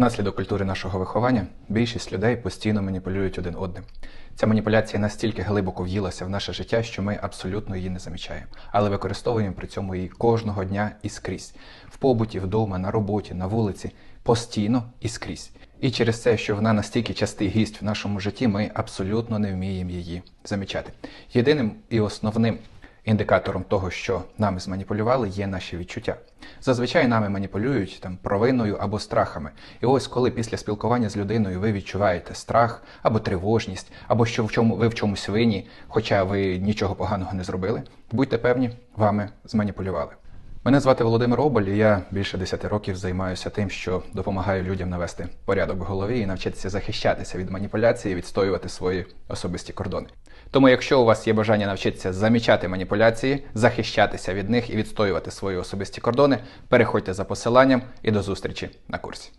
Внаслідок культури нашого виховання більшість людей постійно маніпулюють один одним. Ця маніпуляція настільки глибоко в'їлася в наше життя, що ми абсолютно її не замічаємо, але використовуємо при цьому її кожного дня і скрізь в побуті, вдома, на роботі, на вулиці, постійно і скрізь. І через це, що вона настільки частий гість в нашому житті, ми абсолютно не вміємо її замічати. Єдиним і основним індикатором того, що нами зманіпулювали, є наші відчуття. Зазвичай нами маніпулюють там провиною або страхами. І ось коли після спілкування з людиною ви відчуваєте страх або тривожність, або що в чому ви в чомусь винні, хоча ви нічого поганого не зробили, будьте певні, вами зманіпулювали. Мене звати Володимир Оболь, і я більше 10 років займаюся тим, що допомагаю людям навести порядок в голові і навчитися захищатися від маніпуляції, відстоювати свої особисті кордони. Тому, якщо у вас є бажання навчитися замічати маніпуляції, захищатися від них і відстоювати свої особисті кордони, переходьте за посиланням і до зустрічі на курсі.